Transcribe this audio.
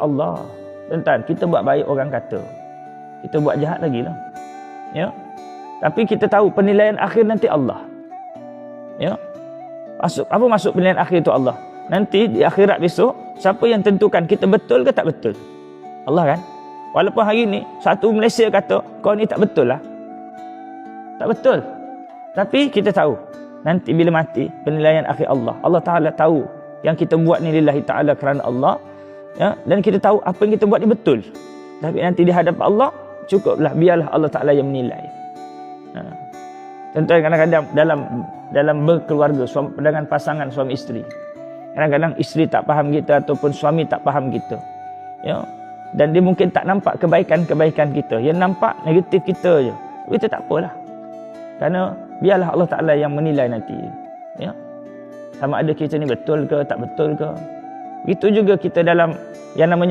Allah. Tuan-tuan, kita buat baik orang kata. Kita buat jahat lagi lah. Ya. Tapi kita tahu penilaian akhir nanti Allah. Ya. Masuk, apa masuk penilaian akhir itu Allah? Nanti di akhirat besok, siapa yang tentukan kita betul ke tak betul? Allah kan? Walaupun hari ni, satu Malaysia kata, kau ni tak betul lah. Tak betul. Tapi kita tahu, nanti bila mati, penilaian akhir Allah. Allah Ta'ala tahu yang kita buat ni lillahi ta'ala kerana Allah. Ya, dan kita tahu apa yang kita buat ni betul. Tapi nanti di hadapan Allah, cukuplah biarlah Allah Ta'ala yang menilai. Ha. Tentu kadang-kadang dalam dalam berkeluarga, suami, dengan pasangan suami isteri. Kadang-kadang isteri tak faham kita ataupun suami tak faham kita. Ya. Dan dia mungkin tak nampak kebaikan-kebaikan kita. Yang nampak negatif kita je. Kita tak apalah. Kerana biarlah Allah Ta'ala yang menilai nanti. Ya. Sama ada kita ni betul ke, tak betul ke. Itu juga kita dalam yang namanya